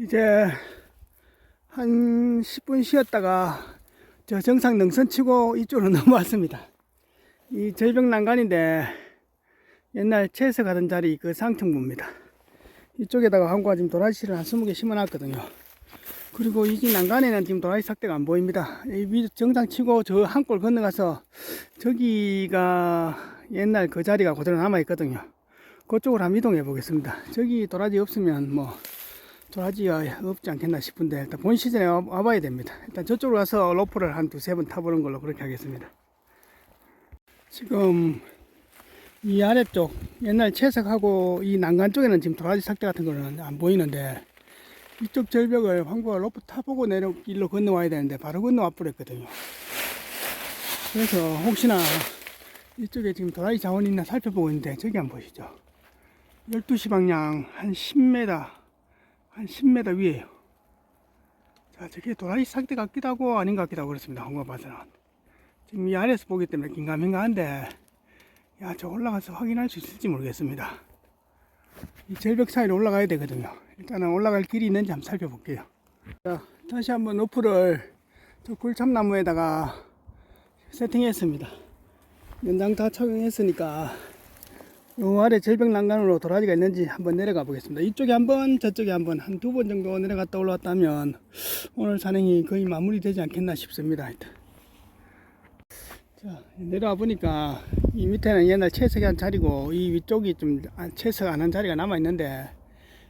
이제 한 10분 쉬었다가 저 정상 능선 치고 이쪽으로 넘어왔습니다. 이 절벽 난간인데 옛날 채서 가던 자리 그 상층부입니다. 이쪽에다가 한과 지금 도라지를 한 20개 심어놨거든요. 그리고 이집 난간에는 지금 도라지 삭대가 안 보입니다. 이 위- 정상 치고 저 한 골 건너가서 저기가 옛날 그 자리가 그대로 남아있거든요. 그쪽으로 한번 이동해 보겠습니다. 저기 도라지 없으면 뭐 도라지가 없지 않겠나 싶은데 일단 본 시즌에 와- 와봐야 됩니다. 일단 저쪽으로 가서 로프를 한 두세 번 타보는 걸로 그렇게 하겠습니다. 지금 이 아래쪽 옛날 채석하고 이 난간 쪽에는 지금 도라지 삭대 같은 거는 안 보이는데 이쪽 절벽을 황구가 로프 타보고 내려 길로 건너와야 되는데 바로 건너와 버렸거든요. 그래서 혹시나 이쪽에 지금 도라지 자원이 있나 살펴보고 있는데 저기 한번 보시죠. 12시 방향 한 10m 한 10m 위에요. 자, 저게 도라지 삭대 같기도 하고 아닌 것 같기도 하고 그렇습니다. 봐서는. 지금 이 아래에서 보기 때문에 긴가민가한데, 야, 저 올라가서 확인할 수 있을지 모르겠습니다. 이 절벽 사이로 올라가야 되거든요. 일단은 올라갈 길이 있는지 한번 살펴볼게요. 자, 다시 한번 노프를 저 굴참나무에다가 세팅했습니다. 연장 다 착용했으니까 요 아래 절벽 난간으로 도라지가 있는지 한번 내려가 보겠습니다. 이쪽에 한번 저쪽에 한번 한 두 번 정도 내려갔다 올라왔다면 오늘 산행이 거의 마무리되지 않겠나 싶습니다. 자 내려와 보니까 이 밑에는 옛날 채석이 한 자리고 이 위쪽이 좀 아, 채석 안 한 자리가 남아 있는데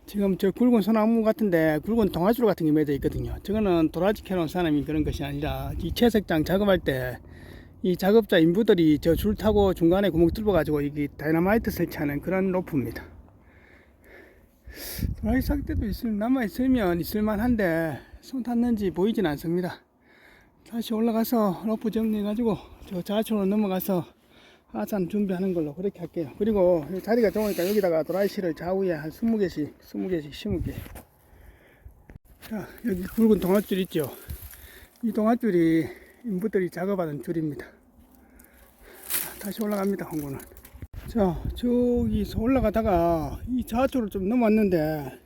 지금 저 굵은 소나무 같은데 굵은 동아줄 같은 게 맺어 있거든요. 저거는 도라지 캐놓은 사람이 그런 것이 아니라 이 채석장 작업할 때 이 작업자 인부들이 저 줄 타고 중간에 구멍 뚫어 가지고 이게 다이너마이트 설치하는 그런 로프입니다. 도라지 삭대도 있을 남아 있으면 있을 만한데 손 탔는지 보이진 않습니다. 다시 올라가서 로프 정리해 가지고 저 좌측으로 넘어가서 하산 준비하는 걸로 그렇게 할게요. 그리고 이 자리가 좋으니까 여기다가 도라이씨를 좌우에 한 20개씩 20개씩 심을게요. 자, 여기 굵은 동아줄 있죠. 이 동아줄이 인부들이 작업하는 줄입니다. 자, 다시 올라갑니다, 홍구는. 자, 저기서 올라가다가 이 좌측으로 좀 넘어왔는데,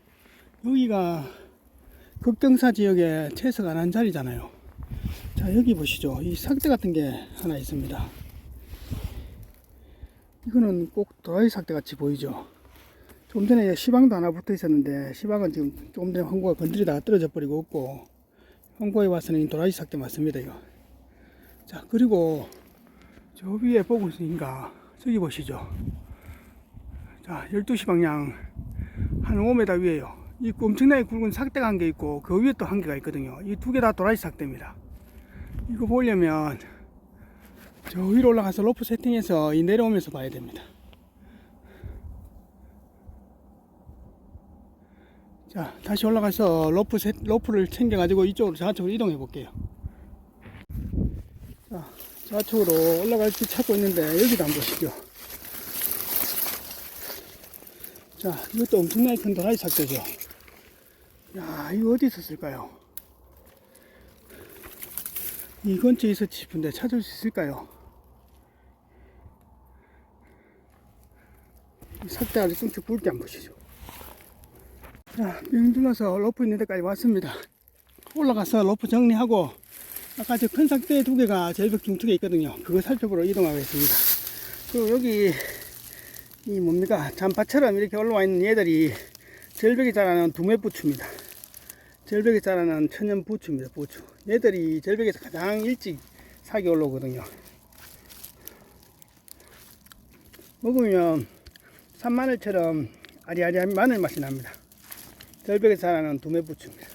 여기가 극등사 지역에 채석 안한 자리잖아요. 자, 여기 보시죠. 이 삭대 같은 게 하나 있습니다. 이거는 꼭 도라지 삭대 같이 보이죠. 좀 전에 시방도 하나 붙어 있었는데, 시방은 지금 조금 전에 황구가 건드리다가 떨어져 버리고 없고, 황구에 와서는 이 도라지 삭대 맞습니다, 이거. 자, 그리고 저 위에 보고 있으니까 저기 보시죠. 자, 12시 방향 한 5m 위에요. 이 엄청나게 굵은 삭대가 한 개 있고 그 위에 또 한 개가 있거든요. 이 두 개 다 도라지 삭대입니다. 이거 보려면 저 위로 올라가서 로프 세팅해서 이 내려오면서 봐야 됩니다. 자, 다시 올라가서 로프 세, 로프를 챙겨 가지고 이쪽으로 좌측으로 이동해 볼게요. 자, 좌측으로 올라갈 길 찾고 있는데 여기도 한번 보시죠. 자, 이것도 엄청나게 큰 도라지 삭대죠. 야, 이거 어디 있었을까요? 이 근처에 있었지 싶은데 찾을 수 있을까요? 이 삭대 아래 뚱치 굵게 한번 보시죠. 자, 빙 둘러서 로프 있는 데까지 왔습니다. 올라가서 로프 정리하고 아까 저 큰 삭대 두 개가 절벽 중턱에 있거든요. 그거 살펴보러 이동하겠습니다. 그리고 여기 이 뭡니까 잔파처럼 이렇게 올라와 있는 얘들이 절벽에 자라는 두매부추입니다. 절벽에 자라는 천연 부추입니다. 부추. 얘들이 절벽에서 가장 일찍 사기 올라오거든요. 먹으면 산마늘처럼 아리아리한 마늘 맛이 납니다. 절벽에 자라는 두매부추입니다.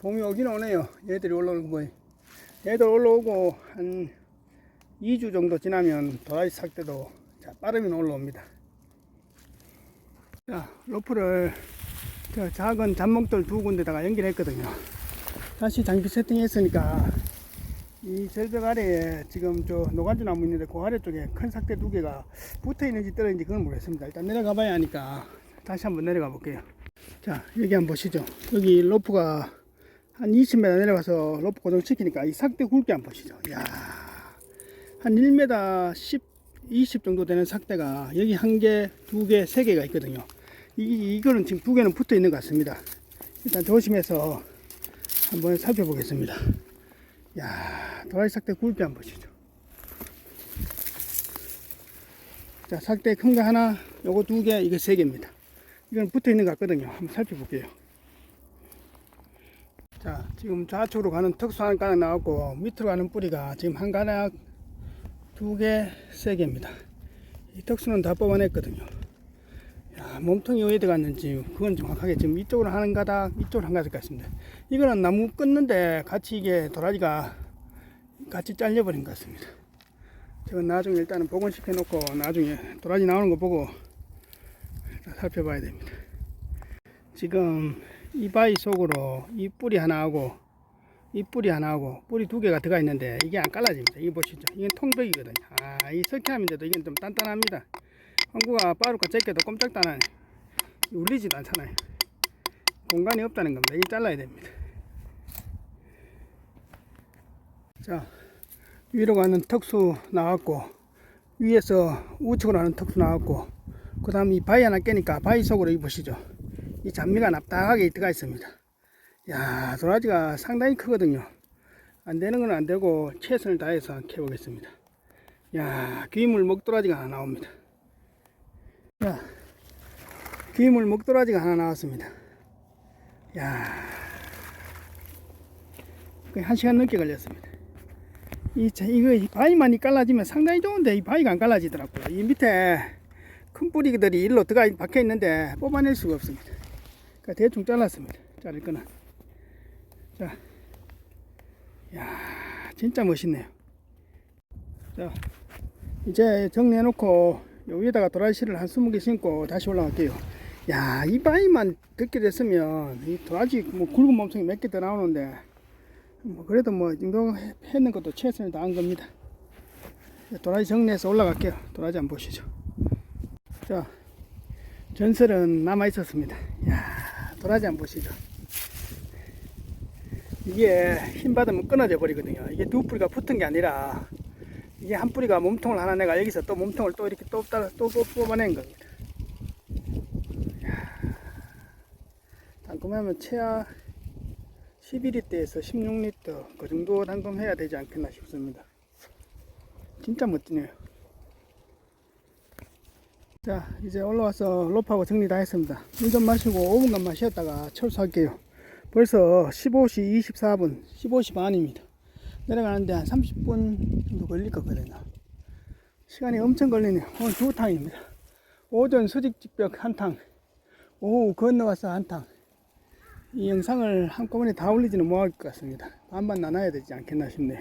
봄이 오긴 오네요. 얘들이 올라오는 거예 요. 얘들 올라오고 한 2주 정도 지나면 도라지 삭 때도 자, 빠르면 올라옵니다. 자, 로프를 저 작은 잡목들 두 군데다가 연결했거든요. 다시 장비 세팅했으니까 이 절벽 아래에 지금 저 노가지 나무 있는데 그 아래쪽에 큰 삭대 두 개가 붙어 있는지 떨어 있는지 그건 모르겠습니다. 일단 내려가 봐야 하니까 다시 한번 내려가 볼게요. 자, 여기 한번 보시죠. 여기 로프가 한 20m 내려가서 로프 고정시키니까 이 삭대 굵게 한번 보시죠. 이야, 한 1m 10, 20 정도 되는 삭대가 여기 한 개, 두 개, 세 개가 있거든요. 이, 이거는 지금 두 개는 붙어 있는 것 같습니다. 일단 조심해서 한번 살펴보겠습니다. 야, 도라지 삭대 굵기 한번 보시죠. 자, 삭대 큰 거 하나, 요거 두 개, 이거 세 개입니다. 이건 붙어 있는 것 같거든요. 한번 살펴볼게요. 자, 지금 좌측으로 가는 특수 한 가닥 나왔고, 밑으로 가는 뿌리가 지금 한 가닥, 두 개, 세 개입니다. 이 특수는 다 뽑아냈거든요. 야, 몸통이 어디 갔는지, 그건 정확하게 지금 이쪽으로 하는 가닥, 이쪽으로 한 가닥 같습니다. 이거는 나무 끊는데 같이 이게 도라지가 같이 잘려버린 것 같습니다. 저건 나중에 일단은 복원시켜 놓고 나중에 도라지 나오는 거 보고 살펴봐야 됩니다. 지금 이 바위 속으로 이 뿌리 하나하고 이 뿌리 하나하고 뿌리 두 개가 들어가 있는데 이게 안 깔라집니다. 이거 보시죠. 이게 통백이거든요. 아, 이 석회암인데도 이게 좀 단단합니다. 황구가 빠르고 제껴도 꼼짝도 안 하네. 울리지도 않잖아요. 공간이 없다는 겁니다. 이게 잘라야 됩니다. 자, 위로 가는 턱수 나왔고, 위에서 우측으로 가는 턱수 나왔고, 그 다음 이 바위 하나 깨니까 바위 속으로 이 보시죠. 이 잔미가 납작하게 들어가 있습니다. 야, 도라지가 상당히 크거든요. 안 되는 건 안 되고, 최선을 다해서 캐보겠습니다. 야, 귀물 먹도라지가 하나 나옵니다. 자, 귀물 먹도라지가 하나 나왔습니다. 야, 거의 한 시간 넘게 걸렸습니다. 이, 자, 이거 이 바위만이 깔라지면 상당히 좋은데 이 바위가 안 깔라지더라고요. 이 밑에 큰 뿌리들이 일로 들어가 박혀 있는데 뽑아낼 수가 없습니다. 그러니까 대충 잘랐습니다. 자를 거는. 자, 야, 진짜 멋있네요. 자, 이제 정리해놓고 요 위에다가 도라지를 한 20개 심고 다시 올라갈게요. 야, 이 바위만 듣게 됐으면 이 도라지 뭐 굵은 몸통이 몇 개 더 나오는데 뭐 그래도 뭐 이 정도 해- 했는 것도 최선을 다한 겁니다. 도라지 정리해서 올라갈게요. 도라지 한번 보시죠. 자, 전설은 남아 있었습니다. 야, 도라지 한번 보시죠. 이게 힘 받으면 끊어져 버리거든요. 이게 두 뿌리가 붙은 게 아니라 이게 한 뿌리가 몸통을 하나 내가 여기서 또 몸통을 또 이렇게 또 따라 또 뽑- 뽑아낸 겁니다. 이야, 담금하면 최하 11리터에서 16리터 그 정도 담금해야 되지 않겠나 싶습니다. 진짜 멋지네요. 자 이제 올라와서 롭하고 정리 다 했습니다. 물 좀 마시고 5분간만 쉬었다가 철수할게요. 벌써 15시 24분, 15시 반입니다. 내려가는데 한 30분 정도 걸릴 거거든요. 시간이 엄청 걸리네요. 오늘 두 탕입니다. 오전 수직직벽 한 탕, 오후 건너와서 한 탕. 이 영상을 한꺼번에 다 올리지는 못할 것 같습니다. 반반 나눠야 되지 않겠나 싶네요.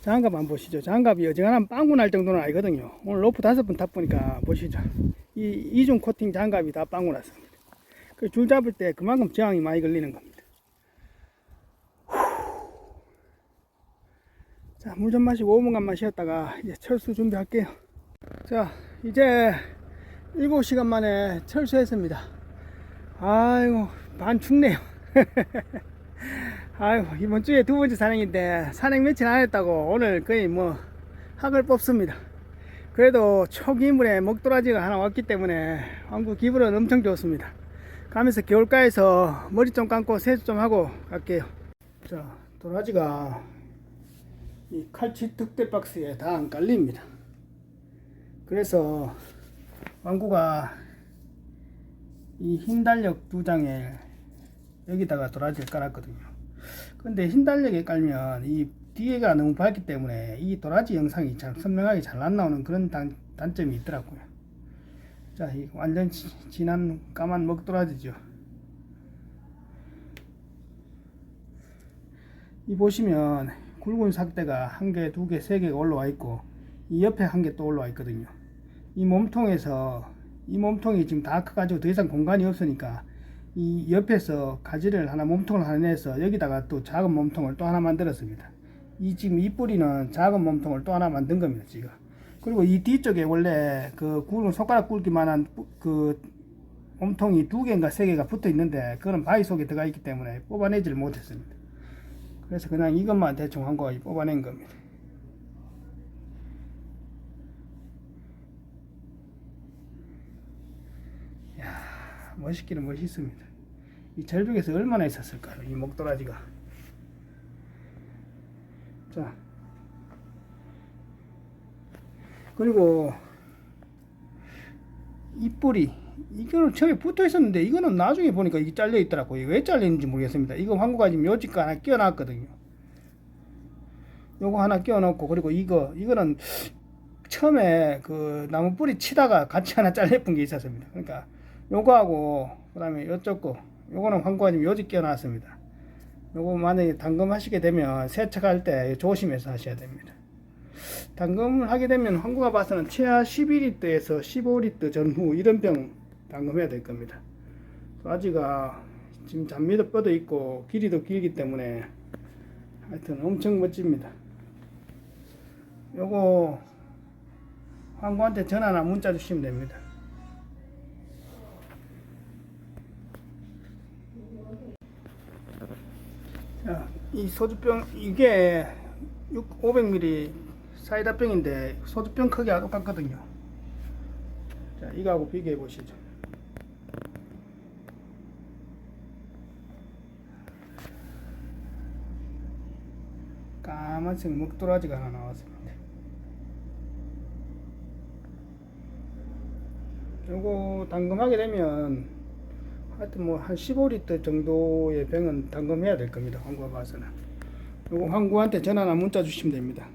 장갑 한번 보시죠. 장갑이 어지간하면 빵꾸 날 정도는 아니거든요. 오늘 로프 다섯 번 타보니까 보시죠. 이 이중 코팅 장갑이 다 빵꾸 났습니다. 그 줄 잡을 때 그만큼 저항이 많이 걸리는 겁니다. 자, 물 좀 마시고 5분간만 쉬었다가 이제 철수 준비할게요. 자, 이제 7시간 만에 철수했습니다. 아이고, 반 춥네요. 아이고, 이번 주에 두 번째 산행인데, 산행 며칠 안 했다고 오늘 거의 뭐, 학을 뽑습니다. 그래도 초기물에 먹도라지가 하나 왔기 때문에 한국 기분은 엄청 좋습니다. 가면서 겨울가에서 머리 좀 감고 세수 좀 하고 갈게요. 자, 도라지가 이 칼치 특대 박스에 다 안 깔립니다. 그래서 왕구가 이 흰 달력 두 장에 여기다가 도라지를 깔았거든요. 근데 흰 달력에 깔면 이 뒤에가 너무 밝기 때문에 이 도라지 영상이 잘 선명하게 잘 안 나오는 그런 단, 단점이 있더라고요. 자, 이 완전 지- 진한 까만 먹도라지죠. 이 보시면 굵은 삭대가 한 개, 두 개, 세 개가 올라와 있고 이 옆에 한 개 또 올라와 있거든요. 이 몸통에서 이 몸통이 지금 다 커가지고 더 이상 공간이 없으니까 이 옆에서 가지를 하나 몸통을 하나 내서 여기다가 또 작은 몸통을 또 하나 만들었습니다. 이 지금 이 뿌리는 작은 몸통을 또 하나 만든 겁니다 지금. 그리고 이 뒤쪽에 원래 그 굵은 손가락 굵기만한 뿌- 그 몸통이 두 개인가 세 개가 붙어 있는데 그거는 바위 속에 들어가 있기 때문에 뽑아내지를 못했습니다. 그래서 그냥 이것만 대충 한 거 뽑아낸 겁니다. 야 멋있기는 멋있습니다. 이 절벽에서 얼마나 있었을까요? 이 목도라지가. 자. 그리고 이 뿌리 이거는 처음에 붙어 있었는데 이거는 나중에 보니까 이게 잘려 있더라고. 이게 왜 잘리는지 모르겠습니다. 이거 황구가 지금 요지가 하나 끼워 놨거든요. 요거 하나 끼워 놓고 그리고 이거 이거는 처음에 그 나무 뿌리 치다가 같이 하나 잘려본 게 있었습니다. 그러니까 요거하고 그다음에 요쪽 거 요거는 황구가 지금 요지 끼워놨습니다. 요거 만약에 단검하시게 되면 세척할 때 조심해서 하셔야 됩니다. 단검을 하게 되면 황구가 봐서는 최하 12리터에서 15리터 전후 이런 병 단검해야 될 겁니다. 아지가 지금 잔미도 뻗어 있고 길이도 길기 때문에 하여튼 엄청 멋집니다. 요거 황구한테 전화나 문자 주시면 됩니다. 자, 이 소주병 이게 6, 500ml 사이다병인데 소주병 크기가 똑같거든요. 자, 이거하고 비교해 보시죠. 까만색 먹도라지가 하나 나왔습니다. 요거 단검하게 되면 하여튼 뭐 한 15리터 정도의 병은 단검해야 될 겁니다. 황구가 봐서는. 요거 황구한테 전화나 문자 주시면 됩니다.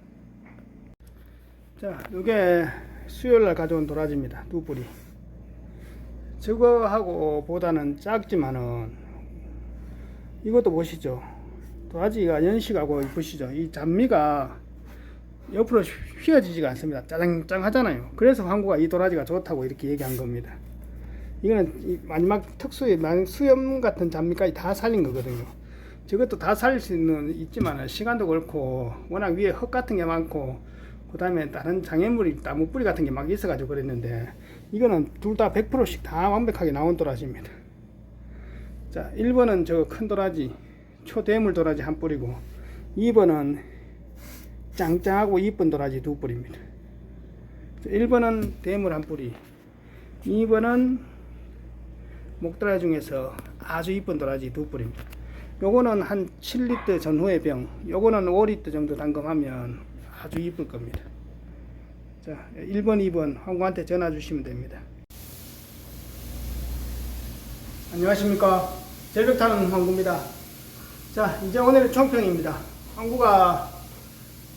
자, 요게 수요일 날 가져온 도라지입니다. 두 뿌리. 저거하고 보다는 작지만은 이것도 보시죠. 도라지가 연식하고 보시죠. 이 잔미가 옆으로 휘어지지가 않습니다. 짜장짱 하잖아요. 그래서 황구가 이 도라지가 좋다고 이렇게 얘기한 겁니다. 이거는 이 마지막 특수의 만- 수염 같은 잔미까지 다 살린 거거든요. 저것도 다 살릴 수는 있지만 시간도 그렇고 워낙 위에 흙 같은 게 많고 그 다음에 다른 장애물이 나무 뿌리 같은 게 막 있어가지고 그랬는데 이거는 둘 다 100%씩 다 완벽하게 나온 도라지입니다. 자, 1번은 저 큰 도라지 초대물 도라지 한 뿌리고 2번은 짱짱하고 이쁜 도라지 두 뿌리입니다. 1번은 대물 한 뿌리 2번은 목도라지 중에서 아주 이쁜 도라지 두 뿌리입니다. 요거는 한 7리터 전후의 병, 요거는 5리터 정도 담금하면 아주 이쁠 겁니다. 자, 1번, 2번 황구한테 전화 주시면 됩니다. 안녕하십니까. 절벽 타는 황구입니다. 자, 이제 오늘의 총평입니다. 황구가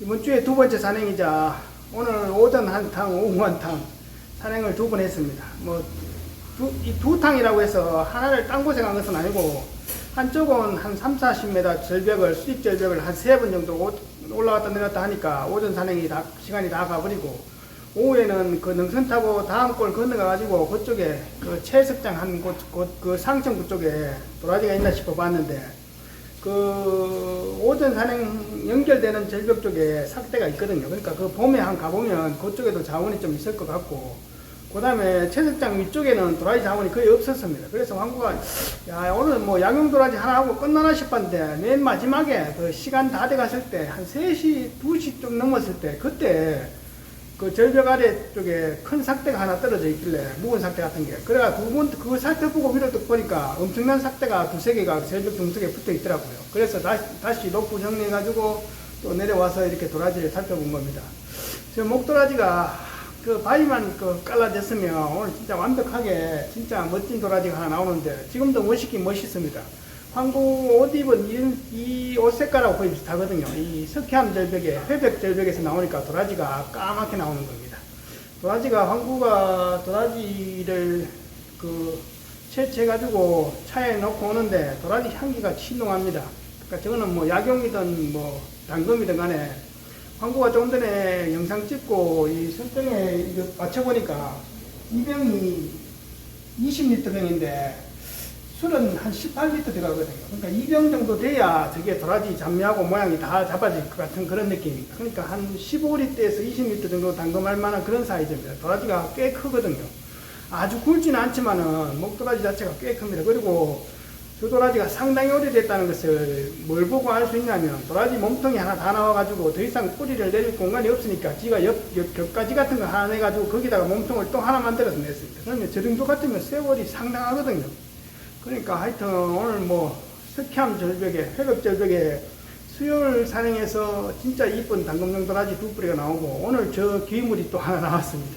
이번 주에 두 번째 산행이자 오늘 오전 한 탕, 오후 한탕 산행을 두 번 했습니다. 뭐, 두, 이 두 탕이라고 해서 하나를 딴 곳에 간 것은 아니고 한쪽은 한 3, 40m 절벽을, 수직 절벽을 한 세 번 정도 오- 올라갔다 내렸다 하니까 오전 산행이 다, 시간이 다 가버리고 오후에는 그 능선 타고 다음 골 건너가 가지고 그쪽에 그 채석장 한 곳, 곳, 그 상층부 쪽에 도라지가 있나 싶어 봤는데 그 오전 산행 연결되는 절벽 쪽에 삭대가 있거든요. 그러니까 그 봄에 한 가보면 그쪽에도 자원이 좀 있을 것 같고 그 다음에 채석장 위쪽에는 도라지 자원이 거의 없었습니다. 그래서 황구가 야 오늘 뭐 양용 도라지 하나 하고 끝나나 싶었는데 맨 마지막에 그 시간 다 돼갔을 때 한 3시, 2시 좀 넘었을 때 그때 그 절벽 아래 쪽에 큰 삭대가 하나 떨어져 있길래 묵은 삭대 같은 게 그래가 그분 그 삭대 보고 위로 뚝 보니까 엄청난 삭대가 두세 개가 절벽 등속에 붙어 있더라고요. 그래서 다시 다시 높고 정리해 가지고 또 내려와서 이렇게 도라지를 살펴본 겁니다. 저 목도라지가 그 바위만 그 깔라졌으면 오늘 진짜 완벽하게 진짜 멋진 도라지가 하나 나오는데 지금도 멋있긴 멋있습니다. 황구 옷 입은 이 옷 색깔하고 거의 비슷하거든요. 이 석회암 절벽에 회백 절벽에서 나오니까 도라지가 까맣게 나오는 겁니다. 도라지가 황구가 도라지를 그 채취해 가지고 차에 넣고 오는데 도라지 향기가 진동합니다. 그러니까 저거는 뭐 약용이든 뭐 단검이든 간에 황구가 조금 전에 영상 찍고 이 설정에 이거 맞춰보니까 이 병이 20리터 병인데 술은 한 18리터 들어가거든요. 그러니까 2병 정도 돼야 저게 도라지 잡미하고 모양이 다 잡아질 것 같은 그런 느낌입니다. 그러니까 한 15리터에서 20리터 정도 담금할 만한 그런 사이즈입니다. 도라지가 꽤 크거든요. 아주 굵지는 않지만은 목도라지 자체가 꽤 큽니다. 그리고 저 도라지가 상당히 오래됐다는 것을 뭘 보고 알 수 있냐면 도라지 몸통이 하나 다 나와가지고 더 이상 뿌리를 내릴 공간이 없으니까 지가 옆, 옆 겹가지 같은 거 하나 내가지고 거기다가 몸통을 또 하나 만들어서 냈습니다. 그러면 저 정도 같으면 세월이 상당하거든요. 그러니까 하여튼 오늘 뭐 석회암 절벽에 회급 절벽에 수요일 산행에서 진짜 이쁜 당금용 도라지 두 뿌리가 나오고 오늘 저 귀물이 또 하나 나왔습니다.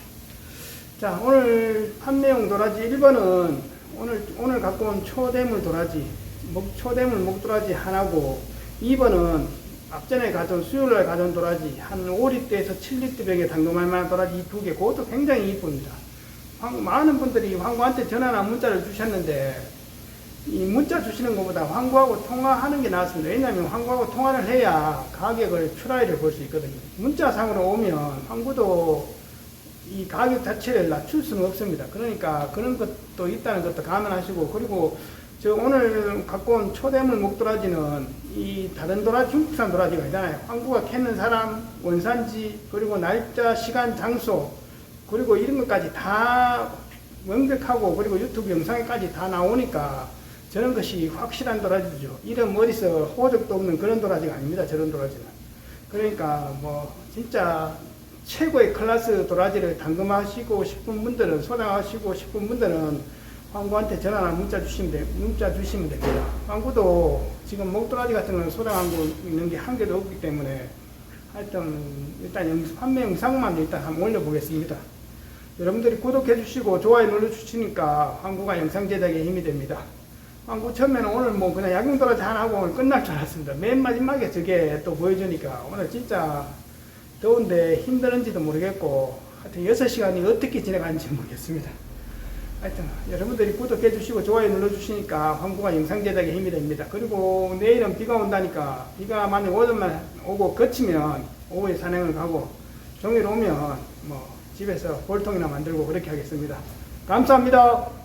자 오늘 판매용 도라지 1번은 오늘 오늘 갖고 온 초대물 도라지 목 초대물 목도라지 하나고 2번은 앞전에 가져온 수요일날 가져온 도라지 한 5리터에서 7리터 병에 담금할 만한 도라지 이두개 그것도 굉장히 이쁩니다. 황- 많은 분들이 황구한테 전화나 문자를 주셨는데 이 문자 주시는 것보다 황구하고 통화하는 게 낫습니다. 왜냐하면 황구하고 통화를 해야 가격을 추라이를 볼 수 있거든요. 문자상으로 오면 황구도 이 가격 자체를 낮출 수는 없습니다. 그러니까 그런 것도 있다는 것도 감안하시고 그리고 저 오늘 갖고 온 초대물 목도라지는 이 다른 도라지 중국산 도라지가 있잖아요. 황구가 캐는 사람, 원산지, 그리고 날짜, 시간, 장소, 그리고 이런 것까지 다 명백하고 그리고 유튜브 영상에까지 다 나오니까 저런 것이 확실한 도라지죠. 이름 어디서 호적도 없는 그런 도라지가 아닙니다. 저런 도라지는. 그러니까 뭐 진짜 최고의 클래스 도라지를 당금하시고 싶은 분들은 소장하시고 싶은 분들은 황구한테 전화나 문자 주시면 돼, 문자 주시면 됩니다. 황구도 지금 목도라지 같은 거는 소장하고 있는 게 한 개도 없기 때문에 하여튼 일단 영- 판매 영상만 일단 한번 올려보겠습니다. 여러분들이 구독해 주시고 좋아요 눌러 주시니까 황구가 영상 제작에 힘이 됩니다. 황구 처음에는 오늘 뭐 그냥 야경 도라지 하나 하고 오늘 끝날 줄 알았습니다. 맨 마지막에 저게 또 보여주니까 오늘 진짜 더운데 힘드는지도 모르겠고 하여튼 6시간이 어떻게 지나가는지 모르겠습니다. 하여튼 여러분들이 구독해 주시고 좋아요 눌러 주시니까 황구가 영상 제작에 힘이 됩니다. 그리고 내일은 비가 온다니까 비가 만약 오전만 오고 그치면 오후에 산행을 가고 종일 오면 뭐 집에서 볼통이나 만들고 그렇게 하겠습니다. 감사합니다.